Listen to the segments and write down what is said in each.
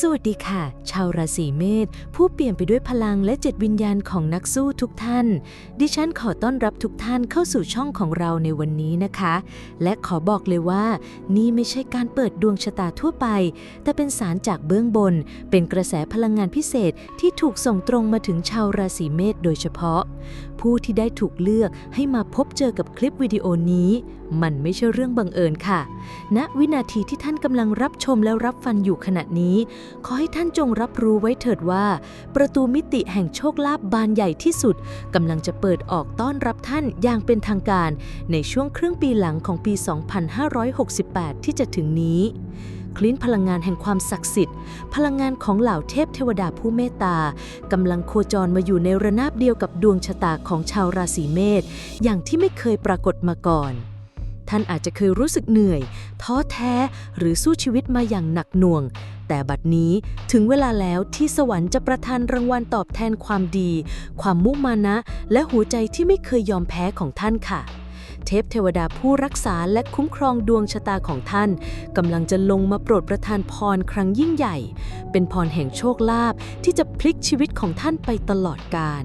สวัสดีค่ะ ชาวราศีเมษผู้เปลี่ยนไปด้วยพลังและจิตวิญญาณของนักสู้ทุกท่าน ดิฉันขอต้อนรับทุกท่านเข้าสู่ช่องของเราในวันนี้นะคะ และขอบอกเลยว่า นี่ไม่ใช่การเปิดดวงชะตาทั่วไป แต่เป็นสารจากเบื้องบน เป็นกระแสพลังงานพิเศษที่ถูกส่งตรงมาถึงชาวราศีเมษโดยเฉพาะ ผู้ที่ได้ถูกเลือกให้มาพบเจอกับคลิปวิดีโอนี้ มันไม่ใช่เรื่องบังเอิญค่ะณวินาทีที่ท่านกำลังรับชมและรับฟังอยู่ขณะนี้ขอให้ท่านจงรับรู้ไว้เถิดว่า ประตูมิติแห่งโชคลาภบานใหญ่ที่สุดกำลังจะเปิดออกต้อนรับท่านอย่างเป็นทางการ ในช่วงครึ่งปีหลังของปี 2568 ที่จะถึงนี้คลิ้นพลังงานแห่งความศักดิ์สิทธิ์ พลังงานของเหล่าเทพเทวดาผู้เมตตากำลังโคจรมาอยู่ในระนาบเดียวกับดวงชะตาของชาวราศีเมษอย่างที่ไม่เคยปรากฏมาก่อน ท่านอาจจะเคยรู้สึกเหนื่อย ท้อแท้หรือสู้ชีวิตมาอย่างหนักหน่วง แต่บัดนี้ถึงเวลาแล้วที่สวรรค์จะประทานรางวัลตอบแทนความดี ความมุ่งมานะ และหัวใจที่ไม่เคยยอมแพ้ของท่านค่ะ เทพเทวดาผู้รักษาและคุ้มครองดวงชะตาของท่านกำลังจะลงมาโปรดประทานพรครั้งยิ่งใหญ่ เป็นพรแห่งโชคลาภที่จะพลิกชีวิตของท่านไปตลอดกาล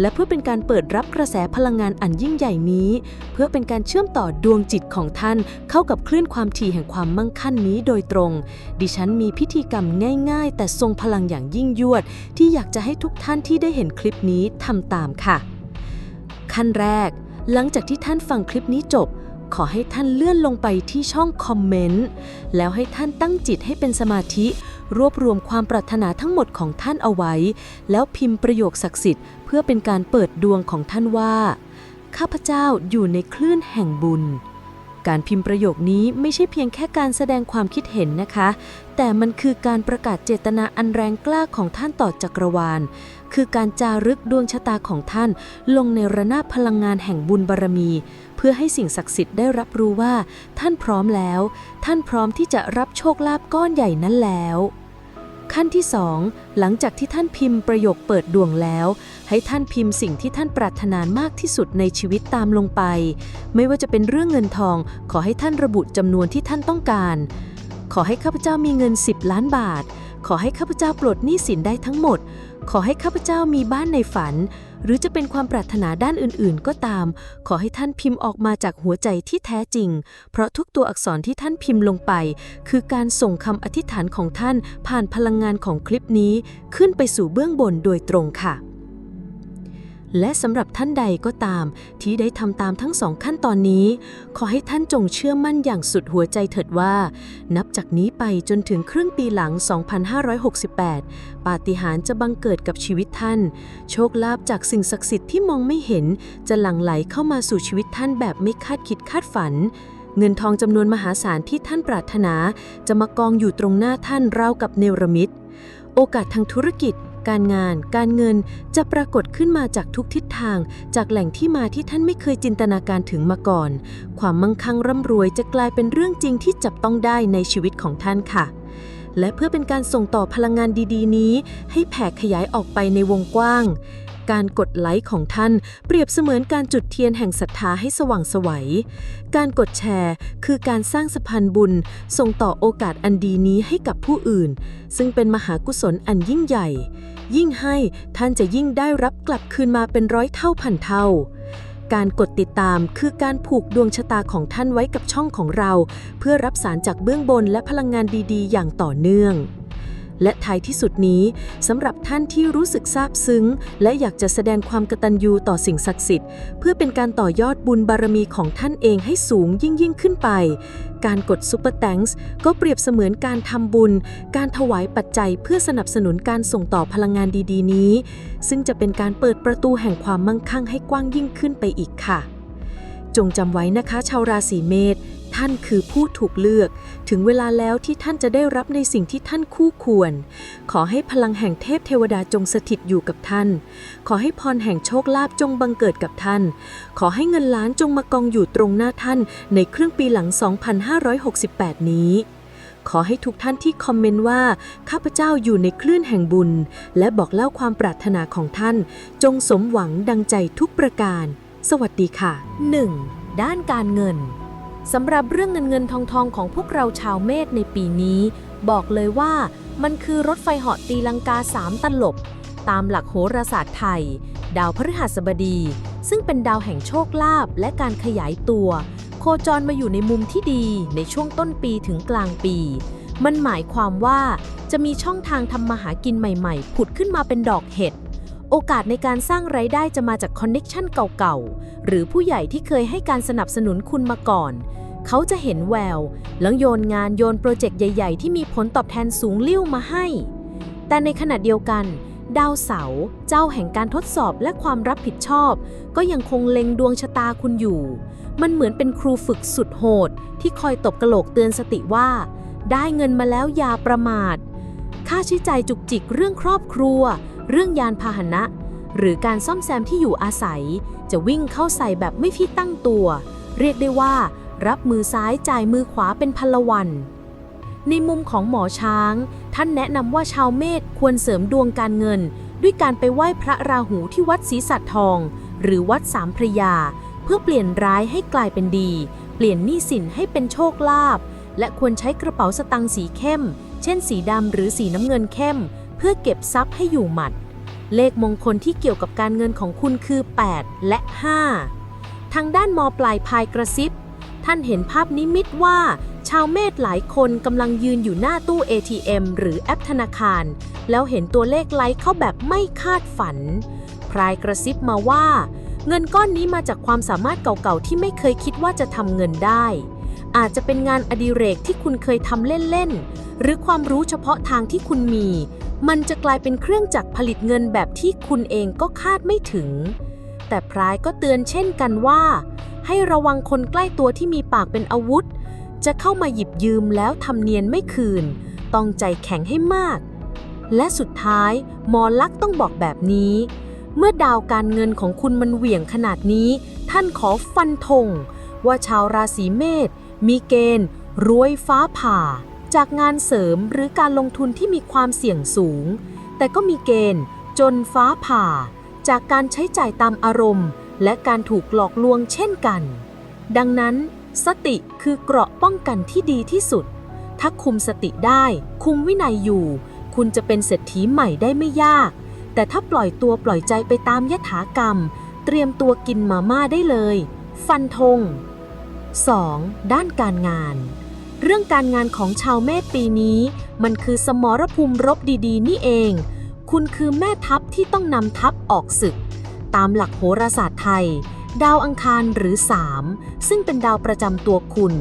และเพื่อเป็นการเปิดรับกระแสพลังงานอันยิ่งใหญ่นี้ เพื่อเป็นการเชื่อมต่อดวงจิตของท่าน เข้ากับคลื่นความถี่แห่งความมั่งคั่งนี้โดยตรง ดิฉันมีพิธีกรรมง่าย ๆ แต่ทรงพลังอย่างยิ่งยวด ที่อยากจะให้ทุกท่านที่ได้เห็นคลิปนี้ทำตามค่ะ ขั้นแรก หลังจากที่ท่านฟังคลิปนี้จบขอให้ท่านเลื่อนลงไปที่ช่องคอมเมนต์ แล้วให้ท่านตั้งจิตให้เป็นสมาธิ รวบรวมความปรารถนาทั้งหมดของท่านเอาไว้ แล้วพิมพ์ประโยคศักดิ์สิทธิ์เพื่อเป็นการเปิดดวงของท่านว่า ข้าพเจ้าอยู่ในคลื่นแห่งบุญ การพิมพ์ประโยคนี้ไม่ใช่เพียงแค่การแสดงความคิดเห็นนะคะ แต่มันคือการประกาศเจตนาอันแรงกล้าของท่านต่อจักรวาล คือการจารึกดวงชะตาของท่าน ลงในระนาบพลังงานแห่งบุญบารมีเพื่อให้สิ่งศักดิ์สิทธิ์ได้รับรู้ว่า ท่านพร้อมแล้ว ท่านพร้อมที่จะรับโชคลาภก้อนใหญ่นั้นแล้ว ขั้นที่2หลังจากที่ท่านพิมพ์ประโยคเปิดดวงแล้ว ให้ท่านพิมพ์สิ่งที่ท่านปรารถนามากที่สุดในชีวิตตามลงไป ไม่ว่าจะเป็นเรื่องเงินทอง ขอให้ท่านระบุจำนวนที่ท่านต้องการ ขอให้ข้าพเจ้ามีเงิน 10 ล้านบาท ขอให้ข้าพเจ้าปลดหนี้สินได้ทั้งหมด ขอให้ข้าพเจ้ามีบ้านในฝัน หรือจะเป็นความปรารถนาด้านอื่นๆ ก็ตาม ขอให้ท่านพิมพ์ออกมาจากหัวใจที่แท้จริง เพราะทุกตัวอักษรที่ท่านพิมพ์ลงไป คือการส่งคำอธิษฐานของท่านผ่านพลังงานของคลิปนี้ ขึ้นไปสู่เบื้องบนโดยตรงค่ะ และสำหรับท่านใดก็ตามที่ได้ทำตามทั้งสองขั้นตอนนี้ ขอให้ท่านจงเชื่อมั่นอย่างสุดหัวใจเถิดว่า นับจากนี้ไปจนถึงครึ่งปีหลัง 2568 ปาฏิหาริย์จะบังเกิดกับชีวิตท่าน โชคลาภจากสิ่งศักดิ์สิทธิ์ที่มองไม่เห็น จะหลั่งไหลเข้ามาสู่ชีวิตท่านแบบไม่คาดคิดคาดฝันเงินทองจำนวนมหาศาลที่ท่านปรารถนา จะมากองอยู่ตรงหน้าท่านราวกับเนรมิต โอกาสทางธุรกิจ การงาน การเงินจะปรากฏขึ้นมาจากทุกทิศทาง จากแหล่งที่มาที่ท่านไม่เคยจินตนาการถึงมาก่อน ความมั่งคั่งร่ำรวยจะกลายเป็นเรื่องจริงที่จับต้องได้ในชีวิตของท่านค่ะ และเพื่อเป็นการส่งต่อพลังงานดี ๆ นี้ ให้แผ่ขยายออกไปในวงกว้าง การกดไลค์ของท่านเปรียบเสมือนการจุดเทียนแห่งศรัทธาให้สว่างสวัย การกดแชร์คือการสร้างสะพานบุญ ส่งต่อโอกาสอันดีนี้ให้กับผู้อื่น ซึ่งเป็นมหากุศลอันยิ่งใหญ่ ยิ่งให้ท่านจะยิ่งได้รับกลับคืนมาเป็นร้อยเท่าพันเท่าการกดติดตามคือการผูกดวงชะตาของท่านไว้กับช่องของเรา เพื่อรับสารจากเบื้องบนและพลังงานดีๆ อย่างต่อเนื่อง และท้ายที่สุดนี้สำหรับท่านที่รู้สึกซาบซึ้ง และอยากจะแสดงความกตัญญูต่อสิ่งศักดิ์สิทธิ์ เพื่อเป็นการต่อยอดบุญบารมีของท่านเองให้สูงยิ่งยิ่งขึ้นไป การกดซุปเปอร์แตงส์ก็เปรียบเสมือนการทำบุญ การถวายปัจจัยเพื่อสนับสนุนการส่งต่อพลังงานดีๆ นี้ ซึ่งจะเป็นการเปิดประตูแห่งความมั่งคั่งให้กว้างยิ่งขึ้นไปอีกค่ะจงจำไว้นะคะ ชาวราศีเมษ ท่านคือผู้ถูกเลือก ถึงเวลาแล้วที่ท่านจะได้รับในสิ่งที่ท่านคู่ควร ขอให้พลังแห่งเทพเทวดาจงสถิตอยู่กับท่าน ขอให้พรแห่งโชคลาภจงบังเกิดกับท่าน ขอให้เงินล้านจงมากองอยู่ตรงหน้าท่านในครึ่งปีหลัง 2568 นี้ขอให้ทุกท่านที่คอมเมนต์ว่า ข้าพเจ้าอยู่ในคลื่นแห่งบุญ และบอกเล่าความปรารถนาของท่าน จงสมหวังดังใจทุกประการ สวัสดีค่ะ 1. ด้านการเงิน สำหรับเรื่องเงินเงินทองทองของพวกเราชาวเมษในปีนี้ บอกเลยว่ามันคือรถไฟเหาะตีลังกาสามตลบ ตามหลักโหราศาสตร์ไทย ดาวพฤหัสบดี ซึ่งเป็นดาวแห่งโชคลาภและการขยายตัว โคจรมาอยู่ในมุมที่ดีในช่วงต้นปีถึงกลางปี มันหมายความว่าจะมีช่องทางทำมาหากินใหม่ ๆ ผุดขึ้นมาเป็นดอกเห็ด โอกาสในการสร้างไรายได้จะมาจากคอนเน็กชันเก่าๆ หรือผู้ใหญ่ที่เคยให้การสนับสนุนคุณมาก่อน เขาจะเห็นแวว แล้วโยนงานโยนโปรเจกต์ใหญ่ๆ ที่มีผลตอบแทนสูงลิ่วมาให้ แต่ในขณะเดียวกัน ดาวเสาเจ้าแห่งการทดสอบและความรับผิดชอบ ก็ยังคงเล็งดวงชะตาคุณอยู่ มันเหมือนเป็นครูฝึกสุดโหด ที่คอยตบกระโหลกเตือนสติว่า ได้เงินมาแล้วอย่าประมาทค่าใช้จ่ายจุกจิกเรื่องครอบครัว เรื่องยานพาหนะ หรือการซ่อมแซมที่อยู่อาศัย จะวิ่งเข้าใส่แบบไม่พี่ตั้งตัว เรียกได้ว่า รับมือซ้ายจ่ายมือขวาเป็นพลวัน ในมุมของหมอช้าง ท่านแนะนำว่าชาวเมษควรเสริมดวงการเงิน ด้วยการไปไหว้พระราหูที่วัดศรีสัตทอง หรือวัดสามพระยา เพื่อเปลี่ยนร้ายให้กลายเป็นดี เปลี่ยนหนี้สินให้เป็นโชคลาภและควรใช้กระเป๋าสตังค์สีเข้ม เช่นสีดำหรือสีน้ำเงินเข้ม เพื่อเก็บทรัพย์ให้อยู่หมัด เลขมงคลที่เกี่ยวกับการเงินของคุณคือ 8 และ 5 ทางด้านมอปลายพายกระซิบ ท่านเห็นภาพนิมิตว่า ชาวเมษหลายคนกำลังยืนอยู่หน้าตู้ ATM หรือแอปธนาคาร แล้วเห็นตัวเลขไลค์เข้าแบบไม่คาดฝัน พรายกระซิบมาว่า เงินก้อนนี้มาจากความสามารถเก่าๆที่ไม่เคยคิดว่าจะทำเงินได้ อาจจะเป็นงานอดิเรกที่คุณเคยทำเล่น ๆ หรือความรู้เฉพาะทางที่คุณมี มันจะกลายเป็นเครื่องจักรผลิตเงินแบบที่คุณเองก็คาดไม่ถึง แต่พรายก็เตือนเช่นกันว่า ให้ระวังคนใกล้ตัวที่มีปากเป็นอาวุธ จะเข้ามาหยิบยืมแล้วทำเนียนไม่คืน ต้องใจแข็งให้มาก และสุดท้ายหมอลักต้องบอกแบบนี้ เมื่อดาวการเงินของคุณมันเหวี่ยงขนาดนี้ ท่านขอฟันธงว่าชาวราศีเมษ มีเกณฑ์รวยฟ้าผ่า จากงานเสริมหรือการลงทุนที่มีความเสี่ยงสูง แต่ก็มีเกณฑ์ จนฟ้าผ่า จากการใช้จ่ายตามอารมณ์ และการถูกหลอกลวงเช่นกัน ดังนั้น สติคือเกราะป้องกันที่ดีที่สุด ถ้าคุมสติได้ คุมวินัยอยู่ คุณจะเป็นเศรษฐีใหม่ได้ไม่ยาก แต่ถ้าปล่อยตัวปล่อยใจไปตามยถากรรม เตรียมตัวกินมาม่าได้เลย ฟันธง 2. ด้านการงาน เรื่องการงานของชาวเมษปีนี้ มันคือสมรภูมิรบดีๆ นี่เอง คุณคือแม่ทัพที่ต้องนำทัพออกศึก ตามหลักโหราศาสตร์ไทย ดาวอังคารหรือ 3 ซึ่งเป็นดาวประจำตัวคุณ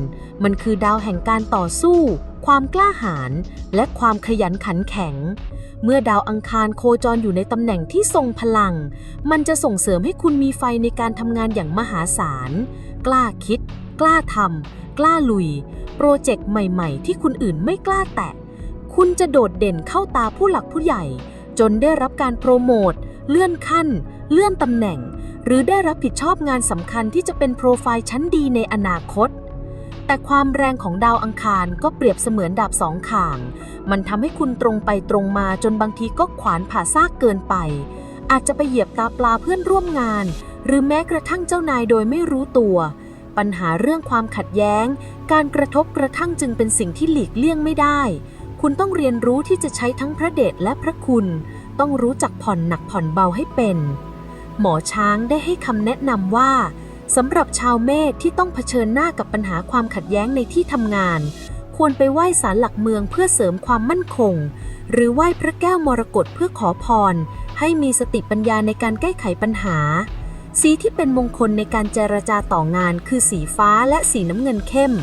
มันคือดาวแห่งการต่อสู้ ความกล้าหาญและความขยันขันแข็งเมื่อดาวอังคารโคจรอยู่ในตำแหน่งที่ทรงพลัง มันจะส่งเสริมให้คุณมีไฟในการทำงานอย่างมหาศาล กล้าคิด กล้าทำกล้าลุย โปรเจกต์ใหม่ๆ ที่คนอื่นไม่กล้าแตะ คุณจะโดดเด่นเข้าตาผู้หลักผู้ใหญ่ จนได้รับการโปรโมท เลื่อนขั้น เลื่อนตำแหน่ง หรือได้รับผิดชอบงานสำคัญที่จะเป็นโปรไฟล์ชั้นดีในอนาคตแต่ความแรงของดาวอังคารก็เปรียบเสมือนดาบสองข่าง มันทำให้คุณตรงไปตรงมาจนบางทีก็ขวานผ่าซากเกินไป อาจจะไปเหยียบตาปลาเพื่อนร่วมงาน หรือแม้กระทั่งเจ้านายโดยไม่รู้ตัว ปัญหาเรื่องความขัดแย้ง การกระทบกระทั่งจึงเป็นสิ่งที่หลีกเลี่ยงไม่ได้ คุณต้องเรียนรู้ที่จะใช้ทั้งพระเดชและพระคุณ ต้องรู้จักผ่อนหนักผ่อนเบาให้เป็น หมอช้างได้ให้คำแนะนำว่าสำหรับชาวเมษที่ต้องเผชิญหน้ากับปัญหาความขัดแย้งในที่ทำงาน ควรไปไหว้ศาลหลักเมืองเพื่อเสริมความมั่นคง หรือไหว้พระแก้วมรกตเพื่อขอพร ให้มีสติปัญญาในการแก้ไขปัญหา สีที่เป็นมงคลในการเจรจาต่องานคือสีฟ้าและสีน้ำเงินเข้ม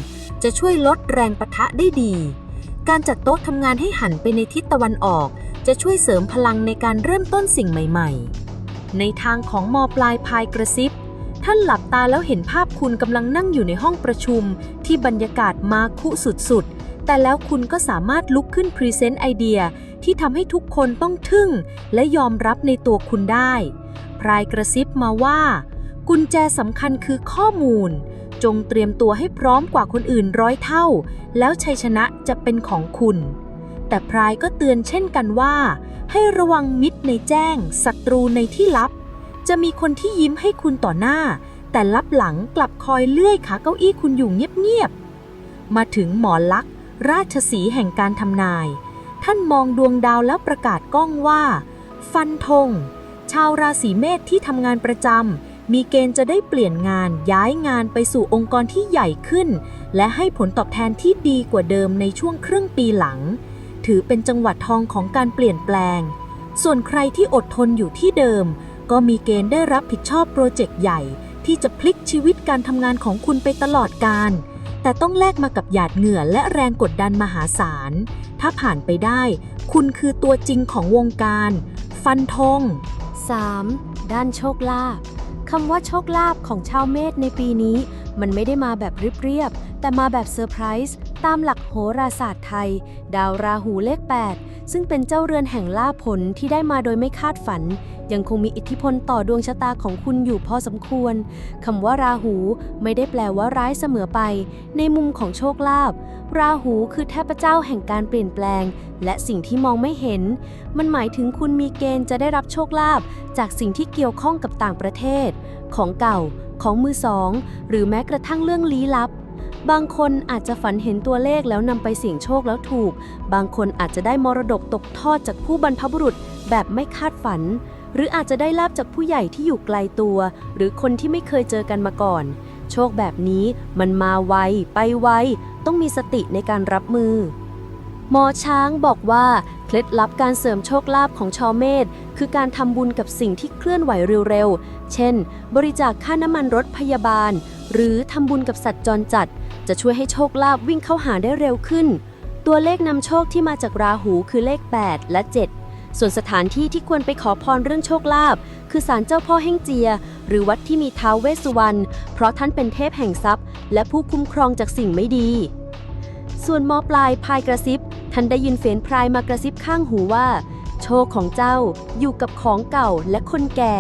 จะช่วยลดแรงปะทะได้ดี การจัดโต๊ะทำงานให้หันไปในทิศตะวันออก จะช่วยเสริมพลังในการเริ่มต้นสิ่งใหม่ ๆ ในทางของมอปลายพายกระซิบ ท่านหลับตาแล้วเห็นภาพคุณกำลังนั่งอยู่ในห้องประชุม ที่บรรยากาศมาคุสุดๆ แต่แล้วคุณก็สามารถลุกขึ้นพรีเซนต์ไอเดียที่ทำให้ทุกคนต้องทึ่ง และยอมรับในตัวคุณได้ พรายกระซิบมาว่า กุญแจสำคัญคือข้อมูล จงเตรียมตัวให้พร้อมกว่าคนอื่นร้อยเท่า แล้วชัยชนะจะเป็นของคุณ แต่พรายก็เตือนเช่นกันว่า ให้ระวังมิตรในแจ้งศัตรูในที่ลับ จะมีคนที่ยิ้มให้คุณต่อหน้า แต่ลับหลังกลับคอยเลื่อยขาเก้าอี้คุณอยู่เงียบๆมาถึงหมอลักษราชสีแห่งการทำนาย ท่านมองดวงดาวแล้วประกาศก้องว่า ฟันธง ชาวราศีเมษที่ทำงานประจำมีเกณฑ์จะได้เปลี่ยนงานย้ายงานไปสู่องค์กรที่ใหญ่ขึ้น และให้ผลตอบแทนที่ดีกว่าเดิมในช่วงครึ่งปีหลัง ถือเป็นจังหวัดทองของการเปลี่ยนแปลง ส่วนใครที่อดทนอยู่ที่เดิม ก็มีเกณฑ์ได้รับผิดชอบโปรเจกต์ใหญ่ ที่จะพลิกชีวิตการทำงานของคุณไปตลอดการแต่ต้องแลกมากับหยาดเหงื่อและแรงกดดันมหาศาล ถ้าผ่านไปได้ คุณคือตัวจริงของวงการ ฟันธง 3. ด้านโชคลาภคำว่าโชคลาภของชาวเมษในปีนี้ มันไม่ได้มาแบบเรียบๆแต่มาแบบเซอร์ไพรส์ ตามหลักโหราศาสตร์ไทย ดาวราหูเลข 8 ซึ่งเป็นเจ้าเรือนแห่งลาภผลที่ได้มาโดยไม่คาดฝัน ยังคงมีอิทธิพลต่อดวงชะตาของคุณอยู่พอสมควรคำว่าราหูไม่ได้แปลว่าร้ายเสมอไป ในมุมของโชคลาภราหูคือเทพเจ้าแห่งการเปลี่ยนแปลง และสิ่งที่มองไม่เห็น มันหมายถึงคุณมีเกณฑ์จะได้รับโชคลาภจากสิ่งที่เกี่ยวข้องกับต่างประเทศ ของเก่า ของมือสอง หรือแม้กระทั่งเรื่องลี้ลับ บางคนอาจจะฝันเห็นตัวเลขแล้วนำไปเสี่ยงโชคแล้วถูก บางคนอาจจะได้มรดกตกทอดจากผู้บรรพบุรุษแบบไม่คาดฝัน หรืออาจจะได้ลาบจากผู้ใหญ่ที่อยู่ไกลตัว หรือคนที่ไม่เคยเจอกันมาก่อน โชคแบบนี้มันมาไวไปไวต้องมีสติในการรับมือ หมอช้างบอกว่า เคล็ดลับการเสริมโชคลาภของชาวเมษคือการทำบุญกับสิ่งที่เคลื่อนไหวเร็วๆ เช่น บริจาคค่าน้ำมันรถพยาบาล หรือทำบุญกับสัตว์จรจัด จะช่วยให้โชคลาภวิ่งเข้าหาได้เร็วขึ้น ตัวเลขนำโชคที่มาจากราหูคือเลข 8 และ 7 ส่วนสถานที่ที่ควรไปขอพรเรื่องโชคลาภคือศาลเจ้าพ่อแห่งเจีย หรือวัดที่มีท้าวเวสสุวรรณเพราะท่านเป็นเทพแห่งทรัพย์ และผู้คุ้มครองจากสิ่งไม่ดี ส่วนมอปลายพายกระซิบ ท่านได้ยินเฟียนพรายมากระซิบข้างหูว่า โชคของเจ้าอยู่กับของเก่าและคนแก่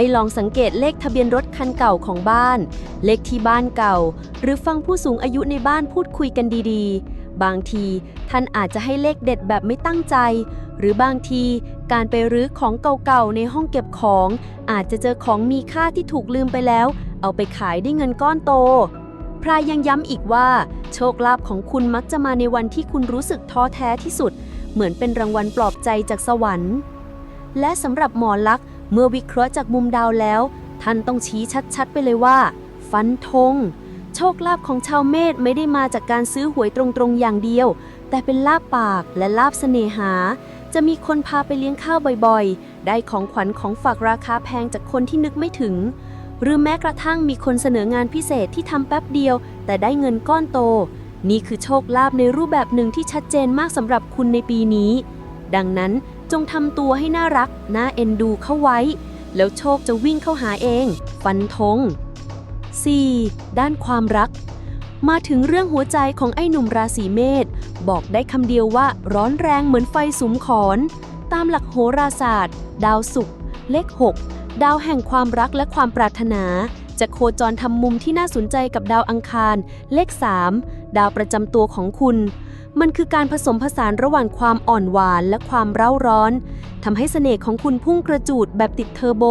ให้ลองสังเกตเลขทะเบียนรถคันเก่าของบ้าน เลขที่บ้านเก่า หรือฟังผู้สูงอายุในบ้านพูดคุยกันดีๆ บางทีท่านอาจจะให้เลขเด็ดแบบไม่ตั้งใจ หรือบางทีการไปรื้อของเก่าๆในห้องเก็บของ อาจจะเจอของมีค่าที่ถูกลืมไปแล้ว เอาไปขายได้เงินก้อนโตพรายยังย้ำอีกว่า โชคลาภของคุณมักจะมาในวันที่คุณรู้สึกท้อแท้ที่สุด เหมือนเป็นรางวัลปลอบใจจากสวรรค์ และสำหรับหมอลักษ์ เมื่อวิเคราะห์จากมุมดาวแล้ว ท่านต้องชี้ชัดๆไปเลยว่า ฟันธงโชคลาภของชาวเมษไม่ได้มาจากการซื้อหวยตรงๆอย่างเดียว แต่เป็นลาบปากและลาบเสน่หา จะมีคนพาไปเลี้ยงข้าวบ่อยๆ ได้ของขวัญของฝากราคาแพงจากคนที่นึกไม่ถึง หรือแม้กระทั่งมีคนเสนองานพิเศษที่ทำแป๊บเดียว แต่ได้เงินก้อนโต นี่คือโชคลาภในรูปแบบหนึ่งที่ชัดเจนมากสำหรับคุณในปีนี้ ดังนั้น จงทำตัวให้น่ารัก น่าเอ็นดูเข้าไว้ แล้วโชคจะวิ่งเข้าหาเอง ฟันธง 4. ด้านความรัก มาถึงเรื่องหัวใจของไอ้หนุ่มราศีเมษบอกได้คำเดียวว่าร้อนแรงเหมือนไฟสุมขอน ตามหลักโหราศาสตร์ ดาวศุกร์เลข 6 ดาวแห่งความรักและความปรารถนา จะโคจรทำมุมที่น่าสนใจกับดาวอังคาร เลข 3 ดาวประจำตัวของคุณ มันคือการผสมผสานระหว่างความอ่อนหวานและความเร่าร้อนทำให้เสน่ห์ของคุณพุ่งกระจูดแบบติดเทอร์โบ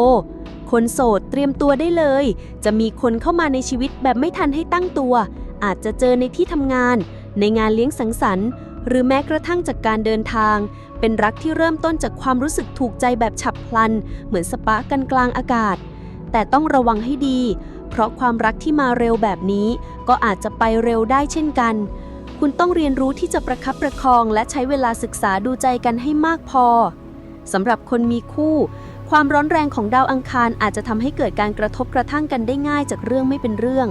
คนโสดเตรียมตัวได้เลย จะมีคนเข้ามาในชีวิตแบบไม่ทันให้ตั้งตัว อาจจะเจอในที่ทำงาน ในงานเลี้ยงสังสรรค์หรือแม้กระทั่งจากการเดินทาง เป็นรักที่เริ่มต้นจากความรู้สึกถูกใจแบบฉับพลัน เหมือนสปากกันกลางอากาศ แต่ต้องระวังให้ดี เพราะความรักที่มาเร็วแบบนี้ ก็อาจจะไปเร็วได้เช่นกัน คุณต้องเรียนรู้ที่จะประคับประคองและใช้เวลาศึกษาดูใจกันให้มากพอสำหรับคนมีคู่ ความร้อนแรงของดาวอังคารอาจจะทำให้เกิดการกระทบกระทั่งกันได้ง่ายจากเรื่องไม่เป็นเรื่อง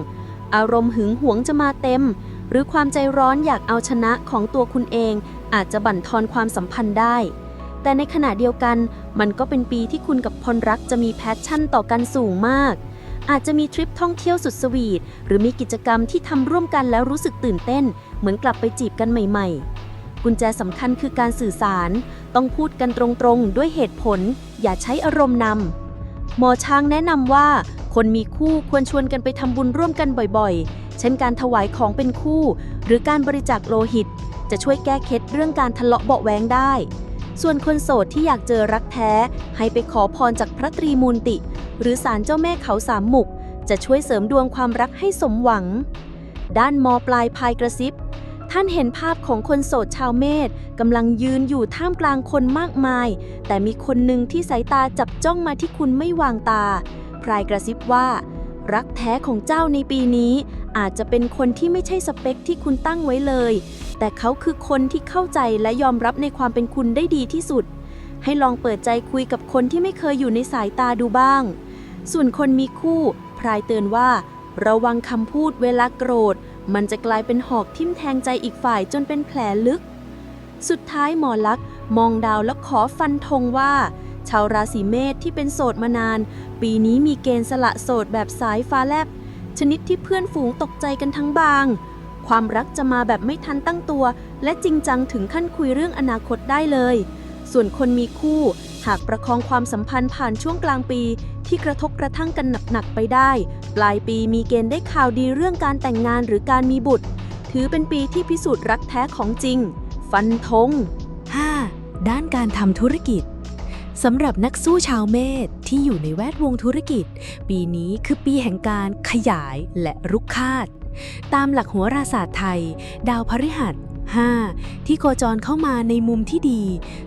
อารมณ์หึงหวงจะมาเต็ม หรือความใจร้อนอยากเอาชนะของตัวคุณเอง อาจจะบั่นทอนความสัมพันธ์ได้ แต่ในขณะเดียวกัน มันก็เป็นปีที่คุณกับคนรักจะมีแพชชั่นต่อกันสูงมาก อาจจะมีทริปท่องเที่ยวสุดสวีทหรือมีกิจกรรมที่ทำร่วมกันแล้วรู้สึกตื่นเต้น เหมือนกลับไปจีบกันใหม่ ๆ กุญแจสำคัญคือการสื่อสาร ต้องพูดกันตรงๆ ด้วยเหตุผล อย่าใช้อารมณ์นำหมอช้างแนะนำว่า คนมีคู่ควรชวนกันไปทำบุญร่วมกันบ่อยๆ เช่นการถวายของเป็นคู่ หรือการบริจาคโลหิต จะช่วยแก้เคล็ดเรื่องการทะเลาะเบาแวงได้ ส่วนคนโสดที่อยากเจอรักแท้ ให้ไปขอพรจากพระตรีมูลติ หรือศาลเจ้าแม่เขาสามมุก จะช่วยเสริมดวงความรักให้สมหวัง ด้านมปลายพายกระซิบ ท่านเห็นภาพของคนโสดชาวเมษกำลังยืนอยู่ท่ามกลางคนมากมาย แต่มีคนหนึ่งที่สายตาจับจ้องมาที่คุณไม่วางตาพลายกระซิบว่า รักแท้ของเจ้าในปีนี้ อาจจะเป็นคนที่ไม่ใช่สเปคที่คุณตั้งไว้เลย แต่เขาคือคนที่เข้าใจและยอมรับในความเป็นคุณได้ดีที่สุด ให้ลองเปิดใจคุยกับคนที่ไม่เคยอยู่ในสายตาดูบ้าง ส่วนคนมีคู่พลายเตือนว่า ระวังคำพูดเวลาโกรธ มันจะกลายเป็นหอกทิ่มแทงใจอีกฝ่ายจนเป็นแผลลึก สุดท้ายหมอลักษณ์มองดาวแล้วขอฟันธงว่า ชาวราศีเมษที่เป็นโสดมานาน ปีนี้มีเกณฑ์สละโสดแบบสายฟ้าแลบชนิดที่เพื่อนฝูงตกใจกันทั้งบาง ความรักจะมาแบบไม่ทันตั้งตัว และจริงจังถึงขั้นคุยเรื่องอนาคตได้เลย ส่วนคนมีคู่ หากประคองความสัมพันธ์ผ่านช่วงกลางปี ที่กระทบกระทั่งกันหนักๆไปได้ ปลายปีมีเกณฑ์ได้ข่าวดีเรื่องการแต่งงานหรือการมีบุตร ถือเป็นปีที่พิสูจน์รักแท้ของจริง ฟันธง 5. ด้านการทำธุรกิจ สำหรับนักสู้ชาวเมธที่อยู่ในแวดวงธุรกิจ ปีนี้คือปีแห่งการขยายและรุกคาด ตามหลักโหัวราศาสตร์ไทย ดาวพฤหัส 5. ที่โคจรเข้ามาในมุมที่ดี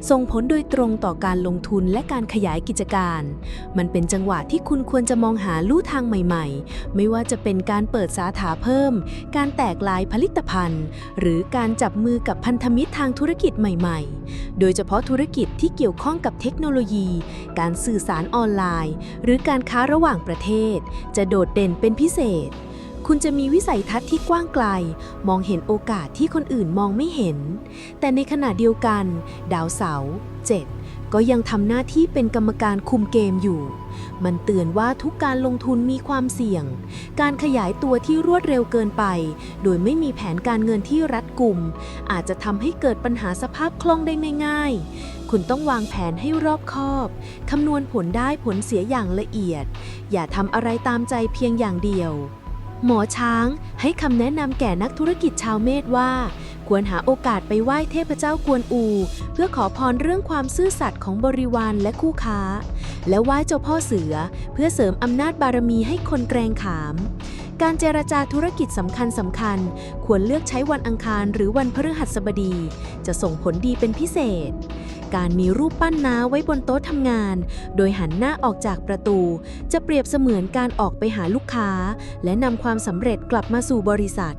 ส่งผลโดยตรงต่อการลงทุนและการขยายกิจการ มันเป็นจังหวะที่คุณควรจะมองหาลู่ทางใหม่ๆ ไม่ว่าจะเป็นการเปิดสาขาเพิ่ม การแตกลายผลิตภัณฑ์ หรือการจับมือกับพันธมิตรทางธุรกิจใหม่ๆ โดยเฉพาะธุรกิจที่เกี่ยวข้องกับเทคโนโลยี การสื่อสารออนไลน์ หรือการค้าระหว่างประเทศ จะโดดเด่นเป็นพิเศษ คุณจะมีวิสัยทัศน์ที่กว้างไกล มองเห็นโอกาสที่คนอื่นมองไม่เห็น แต่ในขณะเดียวกัน ดาวเสาร์7ก็ยังทำหน้าที่เป็นกรรมการคุมเกมอยู่ มันเตือนว่าทุกการลงทุนมีความเสี่ยง การขยายตัวที่รวดเร็วเกินไป โดยไม่มีแผนการเงินที่รัดกุม อาจจะทำให้เกิดปัญหาสภาพคล่องได้ง่ายๆ คุณต้องวางแผนให้รอบคอบคำนวณผลได้ผลเสียอย่างละเอียด อย่าทำอะไรตามใจเพียงอย่างเดียว หมอช้างให้คำแนะนำแก่นักธุรกิจชาวเมษว่า ควรหาโอกาสไปไหว้เทพเจ้ากวนอู เพื่อขอพรเรื่องความซื่อสัตย์ของบริวารและคู่ค้า และไหว้เจ้าพ่อเสือ เพื่อเสริมอำนาจบารมีให้คนแกรงขาม การเจรจาธุรกิจสำคัญสำคัญ ควรเลือกใช้วันอังคารหรือวันพฤหัสบดี จะส่งผลดีเป็นพิเศษ การมีรูปปั้นน้าไว้บนโต๊ะทำงาน โดยหันหน้าออกจากประตู จะเปรียบเสมือนการออกไปหาลูกค้า และนำความสำเร็จกลับมาสู่บริษัท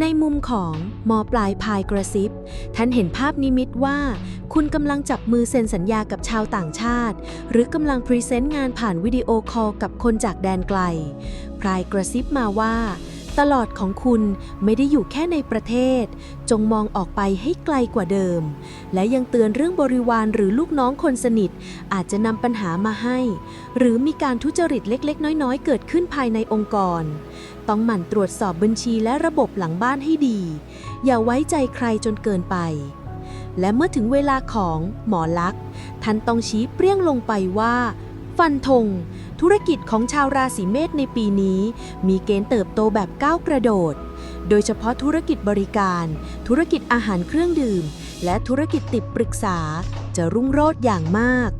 ในมุมของมอปลายพายกระซิบ ท่านเห็นภาพนิมิตว่า คุณกำลังจับมือเซ็นสัญญากับชาวต่างชาติ หรือกำลังพรีเซนต์งานผ่านวิดีโอคอลกับคนจากแดนไกลพลายกระซิบมาว่า ตลอดของคุณไม่ได้อยู่แค่ในประเทศ จงมองออกไปให้ไกลกว่าเดิม และยังเตือนเรื่องบริวารหรือลูกน้องคนสนิท อาจจะนำปัญหามาให้ หรือมีการทุจริตเล็ก ๆ น้อย ๆ เกิดขึ้นภายในองค์กร ต้องหมั่นตรวจสอบบัญชีและระบบหลังบ้านให้ดี อย่าไว้ใจใครจนเกินไป และเมื่อถึงเวลาของหมอลักษ์ท่านต้องชี้เปรี้ยงลงไปว่า ฟันธง ธุรกิจของชาวราศีเมษในปีนี้ มีเกณฑ์เติบโตแบบก้าวกระโดด โดยเฉพาะธุรกิจบริการ ธุรกิจอาหารเครื่องดื่ม และธุรกิจติดปรึกษา จะรุ่งโรจน์อย่างมาก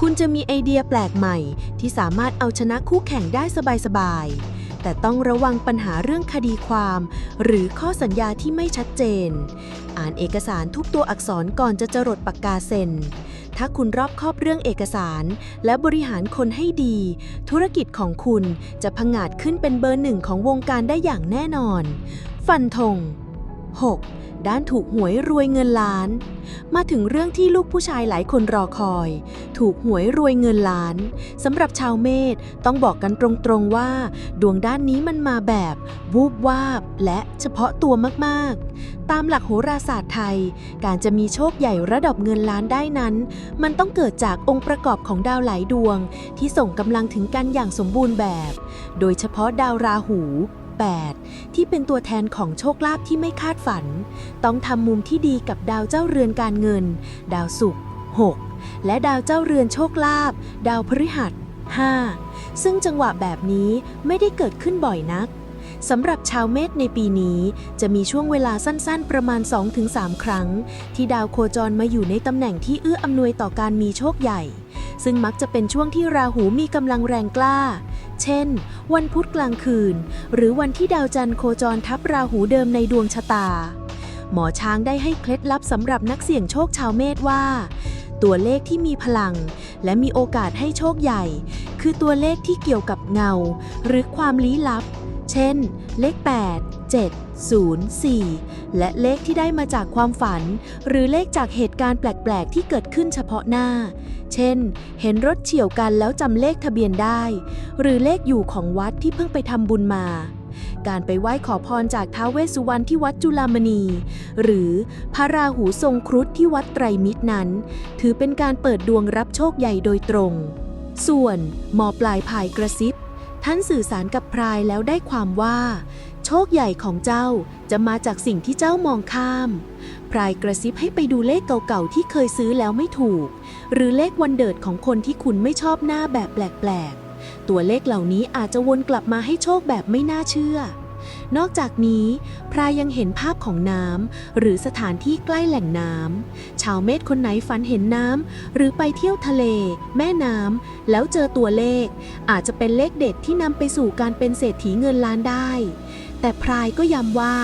คุณจะมีไอเดียแปลกใหม่ ที่สามารถเอาชนะคู่แข่งได้สบายๆแต่ต้องระวังปัญหาเรื่องคดีความ หรือข้อสัญญาที่ไม่ชัดเจน อ่านเอกสารทุกตัวอักษรก่อนจะจรดปากกาเซ็น ถ้าคุณรอบคอบเรื่องเอกสาร และบริหารคนให้ดี ธุรกิจของคุณจะพังอาจขึ้นเป็นเบอร์หนึ่งของวงการได้อย่างแน่นอน ฟันธง 6. ด้านถูกหวยรวยเงินล้าน มาถึงเรื่องที่ลูกผู้ชายหลายคนรอคอย ถูกหวยรวยเงินล้านสำหรับชาวเมษต้องบอกกันตรงๆว่า ดวงด้านนี้มันมาแบบวูบวาบ และเฉพาะตัวมากๆ ตามหลักโหราศาสตร์ไทย การจะมีโชคใหญ่ระดับเงินล้านได้นั้น มันต้องเกิดจากองค์ประกอบของดาวหลายดวง ที่ส่งกำลังถึงกันอย่างสมบูรณ์แบบ โดยเฉพาะดาวราหู 8 ที่เป็นตัวแทนของโชคลาภที่ไม่คาดฝัน ต้องทำมุมที่ดีกับดาวเจ้าเรือนการเงิน ดาวศุกร์6และดาวเจ้าเรือนโชคลาภดาวพฤหัส 5 ซึ่งจังหวะแบบนี้ไม่ได้เกิดขึ้นบ่อยนักสำหรับชาวเมษในปีนี้ จะมีช่วงเวลาสั้นๆ ประมาณ 2-3 ครั้ง ที่ดาวโคจรมาอยู่ในตำแหน่งที่เอื้ออำนวยต่อการมีโชคใหญ่ ซึ่งมักจะเป็นช่วงที่ราหูมีกำลังแรงกล้า เช่น วันพุธกลางคืน หรือวันที่ดาวจันทร์โคจรทับราหูเดิมในดวงชะตา หมอช้างได้ให้เคล็ดลับสำหรับนักเสี่ยงโชคชาวเมษว่า ตัวเลขที่มีพลัง และมีโอกาสให้โชคใหญ่ คือตัวเลขที่เกี่ยวกับเงา หรือความลี้ลับ เช่น เลข 8 7 0 4 และเลขที่ได้มาจากความฝัน หรือเลขจากเหตุการณ์แปลก ๆ ที่เกิดขึ้นเฉพาะหน้า เช่น เห็นรถเฉี่ยวกันแล้วจำเลขทะเบียนได้ หรือเลขอยู่ของวัดที่เพิ่งไปทำบุญมาการไปไหว้ขอพรจากท้าวเวสสุวรรณที่วัดจุฬามณี หรือพระราหูทรงครุฑที่วัดไตรมิตรนั้น ถือเป็นการเปิดดวงรับโชคใหญ่โดยตรง ส่วนหมอปลายภายกระซิบ ท่านสื่อสารกับพรายแล้วได้ความว่า โชคใหญ่ของเจ้าจะมาจากสิ่งที่เจ้ามองข้าม พรายกระซิบให้ไปดูเลขเก่าๆที่เคยซื้อแล้วไม่ถูก หรือเลขวันเดิดของคนที่คุณไม่ชอบหน้าแบบแปลกๆ ตัวเลขเหล่านี้อาจจะวนกลับมาให้โชคแบบไม่น่าเชื่อ นอกจากนี้พรายยังเห็นภาพของน้ำหรือสถานที่ใกล้แหล่งน้ำชาวเมษคนไหนฝันเห็นน้ำหรือไปเที่ยวทะเล แม่น้ำแล้วเจอตัวเลข อาจจะเป็นเลขเด็ดที่นำไปสู่การเป็นเศรษฐีเงินล้านได้ แต่พรายก็ย้ำว่า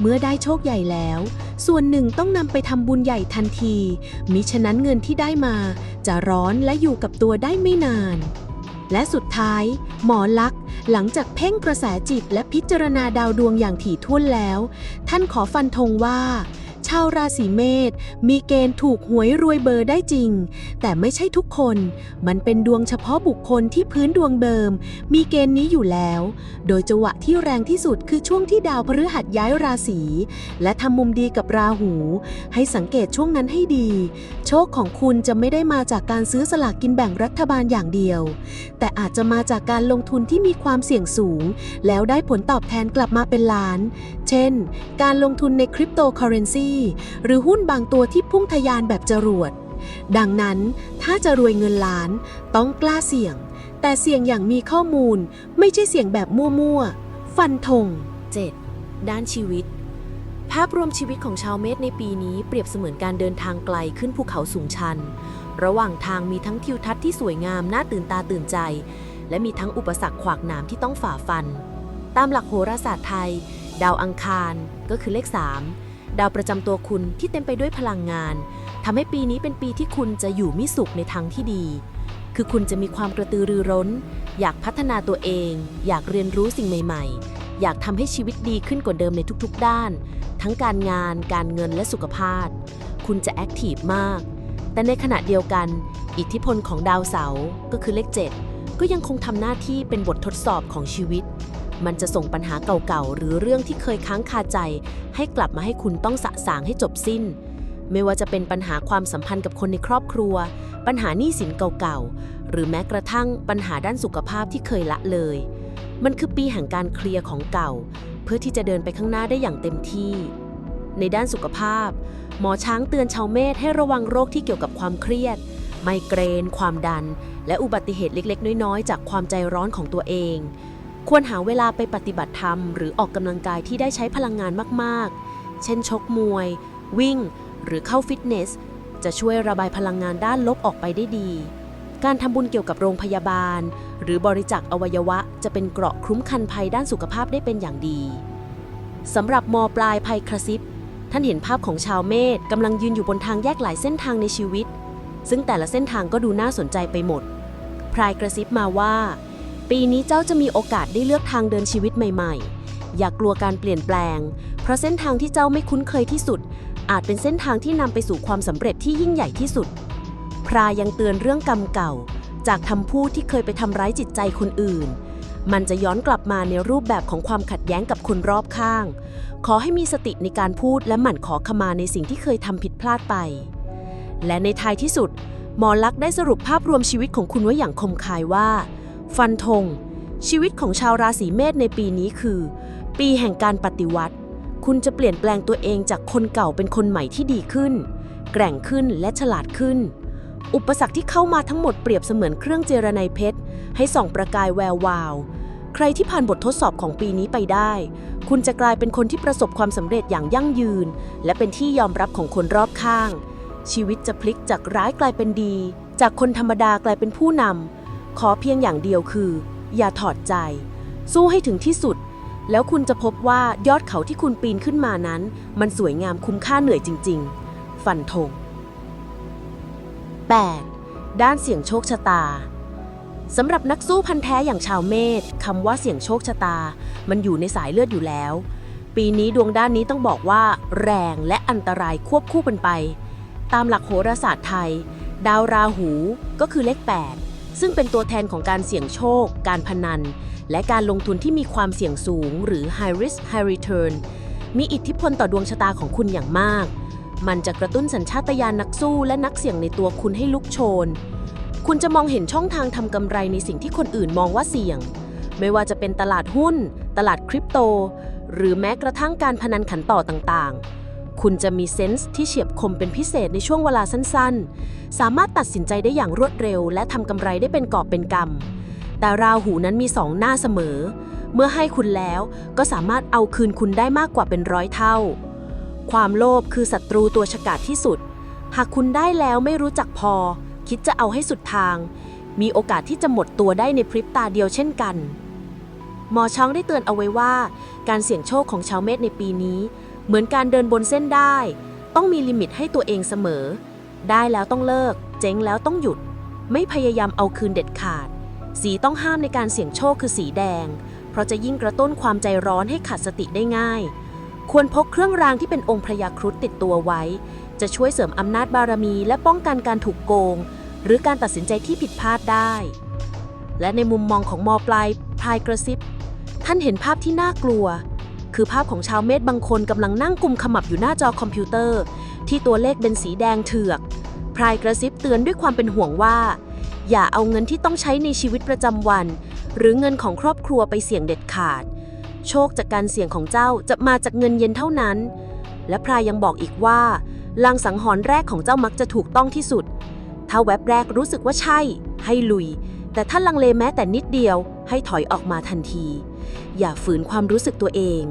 เมื่อได้โชคใหญ่แล้ว ส่วนหนึ่งต้องนำไปทำบุญใหญ่ทันที มิฉะนั้นเงินที่ได้มา จะร้อนและอยู่กับตัวได้ไม่นาน และสุดท้าย หมอลักษ หลังจากเพ่งกระแสจิตและพิจารณาดาวดวงอย่างถี่ถ้วนแล้ว ท่านขอฟันธงว่าาวราศีเมษมีเกณฑ์ถูกหวยรวยเบอร์ได้จริง แต่ไม่ใช่ทุกคน มันเป็นดวงเฉพาะบุคคลที่พื้นดวงเดิม มีเกณฑ์นี้อยู่แล้ว โดยจังหวะที่แรงที่สุดคือช่วงที่ดาวพฤหัสย้ายราศีและทำมุมดีกับราหู ให้สังเกตช่วงนั้นให้ดี โชคของคุณจะไม่ได้มาจากการซื้อสลากกินแบ่งรัฐบาลอย่างเดียว แต่อาจจะมาจากการลงทุนที่มีความเสี่ยงสูง แล้วได้ผลตอบแทนกลับมาเป็นล้าน เช่น การลงทุนในคริปโตเคอเรนซีหรือหุ้นบางตัวที่พุ่งทะยานแบบจรวด ดังนั้นถ้าจะรวยเงินล้านต้องกล้าเสี่ยง แต่เสี่ยงอย่างมีข้อมูล ไม่ใช่เสี่ยงแบบมั่วๆ ฟันธง 7. ด้านชีวิต ภาพรวมชีวิตของชาวเมษในปีนี้เปรียบเสมือนการเดินทางไกลขึ้นภูเขาสูงชัน ระหว่างทางมีทั้งทิวทัศน์ที่สวยงามน่าตื่นตาตื่นใจ และมีทั้งอุปสรรคขวากหนามที่ต้องฝ่าฟัน ตามหลักโหราศาสตร์ไทย ดาวอังคารก็คือเลข 3 ดาวประจำตัวคุณที่เต็มไปด้วยพลังงานทำให้ปีนี้เป็นปีที่คุณจะอยู่มิสุขในทางที่ดี คือคุณจะมีความกระตือรือร้น อยากพัฒนาตัวเอง อยากเรียนรู้สิ่งใหม่ ๆ อยากทำให้ชีวิตดีขึ้นกว่าเดิมในทุกๆ ด้าน ทั้งการงาน การเงินและสุขภาพ คุณจะแอคทีฟมาก แต่ในขณะเดียวกัน อิทธิพลของดาวเสาร์ก็คือเลข 7 ก็ยังคงทำหน้าที่เป็นบททดสอบของชีวิต มันจะส่งปัญหาเก่าๆ หรือเรื่องที่เคยค้างคาใจ ให้กลับมาให้คุณต้องสะสางให้จบสิ้น ไม่ว่าจะเป็นปัญหาความสัมพันธ์กับคนในครอบครัว ปัญหาหนี้สินเก่าๆ หรือแม้กระทั่งปัญหาด้านสุขภาพที่เคยละเลย มันคือปีแห่งการเคลียร์ของเก่า เพื่อที่จะเดินไปข้างหน้าได้อย่างเต็มที่ ในด้านสุขภาพ หมอช้างเตือนชาวเมษให้ระวังโรคที่เกี่ยวกับความเครียด ไมเกรน ความดัน และอุบัติเหตุเล็กๆ น้อยๆ จากความใจร้อนของตัวเอง ควรหาเวลาไปปฏิบัติธรรม หรือออกกำลังกายที่ได้ใช้พลังงานมากๆ เช่นชกมวย วิ่ง หรือเข้าฟิตเนส จะช่วยระบายพลังงานด้านลบออกไปได้ดี การทำบุญเกี่ยวกับโรงพยาบาล หรือบริจาคอวัยวะ จะเป็นเกราะคุ้มกันภัยด้านสุขภาพได้เป็นอย่างดีสำหรับมปลายภัยกระซิบท่านเห็นภาพของชาวเมษกำลังยืนอยู่บนทางแยกหลายเส้นทางในชีวิต ซึ่งแต่ละเส้นทางก็ดูน่าสนใจไปหมด พรายกระซิบมาว่า ปีนี้เจ้าจะมีโอกาสได้เลือกทางเดินชีวิตใหม่ ๆ อย่ากลัวการเปลี่ยนแปลง เพราะเส้นทางที่เจ้าไม่คุ้นเคยที่สุด อาจเป็นเส้นทางที่นำไปสู่ความสำเร็จที่ยิ่งใหญ่ที่สุด พรายังเตือนเรื่องกรรมเก่า จากคำพูดที่เคยไปทำร้ายจิตใจคนอื่น มันจะย้อนกลับมาในรูปแบบของความขัดแย้งกับคนรอบข้าง ขอให้มีสติในการพูดและหมั่นขอขมาในสิ่งที่เคยทำผิดพลาดไป และในท้ายที่สุด หมอลักษณ์ได้สรุปภาพรวมชีวิตของคุณไว้อย่างคมคายว่า ฟันธง ชีวิตของชาวราศีเมษในปีนี้คือ ปีแห่งการปฏิวัติ คุณจะเปลี่ยนแปลงตัวเองจากคนเก่าเป็นคนใหม่ที่ดีขึ้น แกร่งขึ้นและฉลาดขึ้น อุปสรรคที่เข้ามาทั้งหมดเปรียบเสมือนเครื่องเจรไนเพชร ให้ส่องประกายแวววาว ใครที่ผ่านบททดสอบของปีนี้ไปได้ คุณจะกลายเป็นคนที่ประสบความสำเร็จอย่างยั่งยืน และเป็นที่ยอมรับของคนรอบข้าง ชีวิตจะพลิกจากร้ายกลายเป็นดี จากคนธรรมดากลายเป็นผู้นำ ขอเพียงอย่างเดียวคือ อย่าถอดใจ สู้ให้ถึงที่สุด แล้วคุณจะพบว่ายอดเขาที่คุณปีนขึ้นมานั้น มันสวยงามคุ้มค่าเหนื่อยจริง ๆ ฟันธง 8. ด้านเสี่ยงโชคชะตาสำหรับนักสู้พันแท้อย่างชาวเมษคำว่าเสี่ยงโชคชะตา มันอยู่ในสายเลือดอยู่แล้ว ปีนี้ดวงด้านนี้ต้องบอกว่า แรงและอันตรายควบคู่กันไป ตามหลักโหราศาสตร์ไทย ดาวราหูก็คือเลข 8 ซึ่งเป็นตัวแทนของการเสี่ยงโชค การพนัน และการลงทุนที่มีความเสี่ยงสูง หรือ high risk high return มีอิทธิพลต่อดวงชะตาของคุณอย่างมาก มันจะกระตุ้นสัญชาตญาณนักสู้และนักเสี่ยงในตัวคุณให้ลุกโชน คุณจะมองเห็นช่องทางทำกำไรในสิ่งที่คนอื่นมองว่าเสี่ยง ไม่ว่าจะเป็นตลาดหุ้น ตลาดคริปโต หรือแม้กระทั่งการพนันขันต่อต่างๆ คุณจะมีเซนส์ที่เฉียบคมเป็นพิเศษในช่วงเวลาสั้นๆ สามารถตัดสินใจได้อย่างรวดเร็ว และทำกำไรได้เป็นกอบเป็นกำ แต่ราหูนั้นมีสองหน้าเสมอ เมื่อให้คุณแล้วก็สามารถเอาคืนคุณได้มากกว่าเป็นร้อยเท่า ความโลภคือศัตรูตัวฉกาจที่สุด หากคุณได้แล้วไม่รู้จักพอ คิดจะเอาให้สุดทาง มีโอกาสที่จะหมดตัวได้ในพริบตาเดียวเช่นกัน หมอช้างได้เตือนเอาไว้ว่า การเสี่ยงโชคของชาวเมษในปีนี้ เหมือนการเดินบนเส้นได้ ต้องมีลิมิตให้ตัวเองเสมอ ได้แล้วต้องเลิก เจ๊งแล้วต้องหยุด ไม่พยายามเอาคืนเด็ดขาด สีต้องห้ามในการเสี่ยงโชคคือสีแดง เพราะจะยิ่งกระตุ้นความใจร้อนให้ขาดสติได้ง่าย ควรพกเครื่องรางที่เป็นองค์พระยาครุฑติดตัวไว้ จะช่วยเสริมอำนาจบารมีและป้องกันการถูกโกง หรือการตัดสินใจที่ผิดพลาดได้ และในมุมมองของมอปลายพลายกระซิบ ท่านเห็นภาพที่น่ากลัว คือภาพของชาวเมษบางคนกำลังนั่งกุมขมับอยู่หน้าจอคอมพิวเตอร์ ที่ตัวเลขเป็นสีแดงเถือกพลายกระซิบเตือนด้วยความเป็นห่วงว่า อย่าเอาเงินที่ต้องใช้ในชีวิตประจำวัน หรือเงินของครอบครัวไปเสี่ยงเด็ดขาด โชคจากการเสี่ยงของเจ้าจะมาจากเงินเย็นเท่านั้น และพรายยังบอกอีกว่าลางสังหรณ์แรกของเจ้ามักจะถูกต้องที่สุด ถ้าแว็บแรกรู้สึกว่าใช่ ให้ลุย แต่ถ้าลังเลแม้แต่นิดเดียว ให้ถอยออกมาทันที อย่าฝืนความรู้สึกตัวเอง